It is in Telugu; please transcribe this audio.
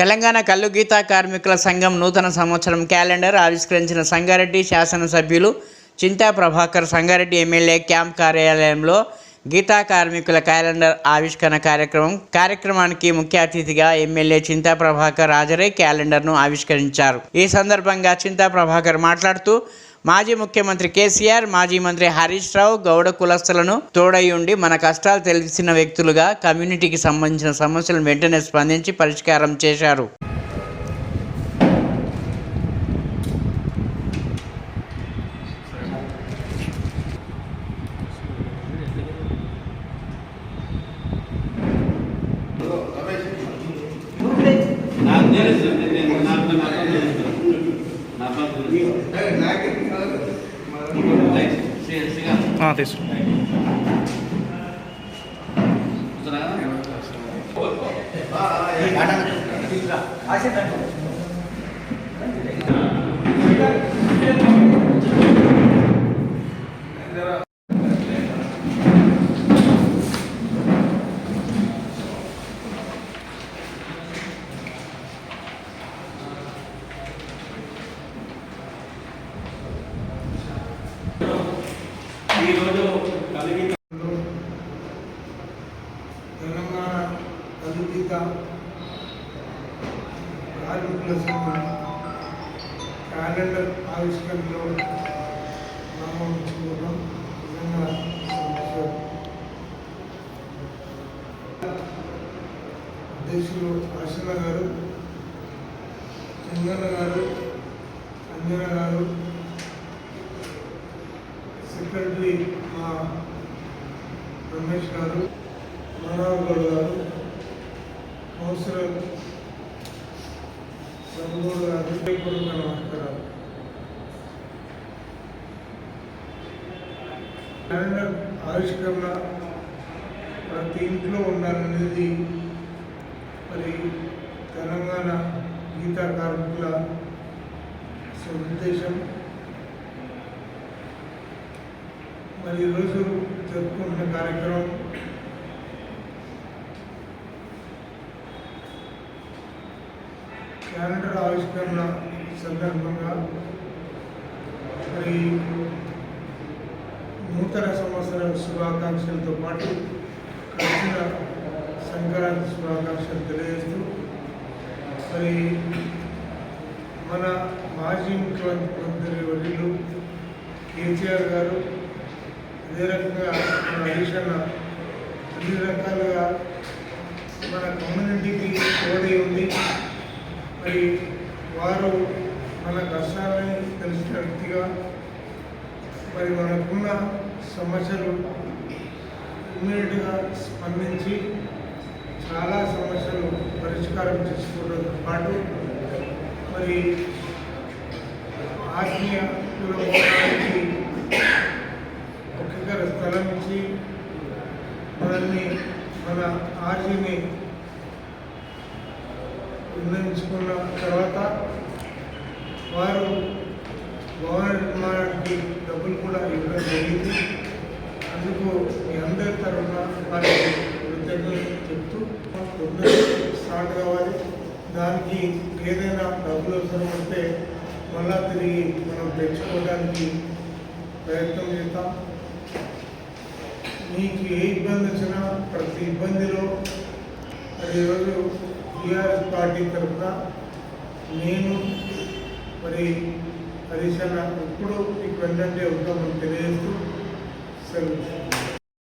తెలంగాణ కల్లు గీతా కార్మికుల సంఘం నూతన సంవత్సరం క్యాలెండర్ ఆవిష్కరించిన సంగారెడ్డి శాసనసభ్యులు చింతా ప్రభాకర్ సంగారెడ్డి ఎమ్మెల్యే క్యాంప్ కార్యాలయంలో గీతా కార్మికుల క్యాలెండర్ ఆవిష్కరణ కార్యక్రమం కార్యక్రమానికి ముఖ్య అతిథిగా ఎమ్మెల్యే చింతా ప్రభాకర్ హాజరై క్యాలెండర్ను ఆవిష్కరించారు. ఈ సందర్భంగా చింతా ప్రభాకర్ మాట్లాడుతూ మాజీ ముఖ్యమంత్రి కేసీఆర్ మాజీ మంత్రి హరీష్ రావు గౌడ కులస్తులను తోడై ఉండి మన కష్టాలు తెలిసిన వ్యక్తులుగా కమ్యూనిటీకి సంబంధించిన సమస్యలను వెంటనే స్పందించి పరిష్కారం చేశారు. నాకు తెలుసు हाँ तेईस रुपये ఈరోజు తెలంగాణ కలుగిత కార్మికుల సంఘం క్యాలెండర్ ఆవిష్కరణలో ప్రారంభించుకున్నాం నిజంగా సంతోషం. అధ్యక్షులు అర్చన గారు చందన గారు అంజన గారు సెక్రటరీ మా రమేష్ గారు మనోహర్ గౌడ్ గారు కౌన్సిలర్ రఘుగౌడ్ గారు హృదయపూర్వక నమస్కారాలు. క్యాలెండర్ ఆవిష్కరణ ప్రతి ఇంట్లో ఉండాలనేది మరి తెలంగాణ గీతా కార్మికుల ఉద్దేశం. మరి ఈరోజు జరుపుకుంటున్న కార్యక్రమం క్యాలెండర్ ఆవిష్కరణ సందర్భంగా మరి నూతన సంవత్సర శుభాకాంక్షలతో పాటు కలిసిన సంక్రాంతి శుభాకాంక్షలు తెలియజేస్తూ మరి మన మాజీ ముఖ్యమంత్రి వర్యులు కేసీఆర్ గారు అదే రకంగా మన దేశంలో అన్ని రకాలుగా మన కమ్యూనిటీకి తోడై ఉంది. మరి వారు మన కష్టాలని తెలిసిన వ్యక్తిగా మరి మనకున్న సమస్యలు ఇమ్మీడియట్గా స్పందించి చాలా సమస్యలు పరిష్కారం చేసుకోవడంతో పాటు మరి ఆత్మీయ కులపోవడానికి అని మన ఆర్జీని నిర్ణయించుకున్న తర్వాత వారు భవన నిర్మాణానికి డబ్బులు కూడా ఇవ్వడం జరిగింది. అందుకు మీ అందరి తరఫున వారికి కృతజ్ఞతలు చెప్తూ తొందరగా స్టార్ట్ కావాలి. దానికి ఏదైనా డబ్బులు అవసరం ఉంటే మళ్ళా తిరిగి మనం తెచ్చుకోవడానికి ప్రయత్నం చేద్దాం. నీకు ఏ ఇబ్బంది వచ్చినా ప్రతి ఇబ్బందిలో మరి ఈరోజు టీఆర్ఎస్ పార్టీ తరఫున నేను మరి హరీష్ అన్న ఎప్పుడు నీకు వెంటనే ఉంటామని తెలియజేస్తూ సెలవు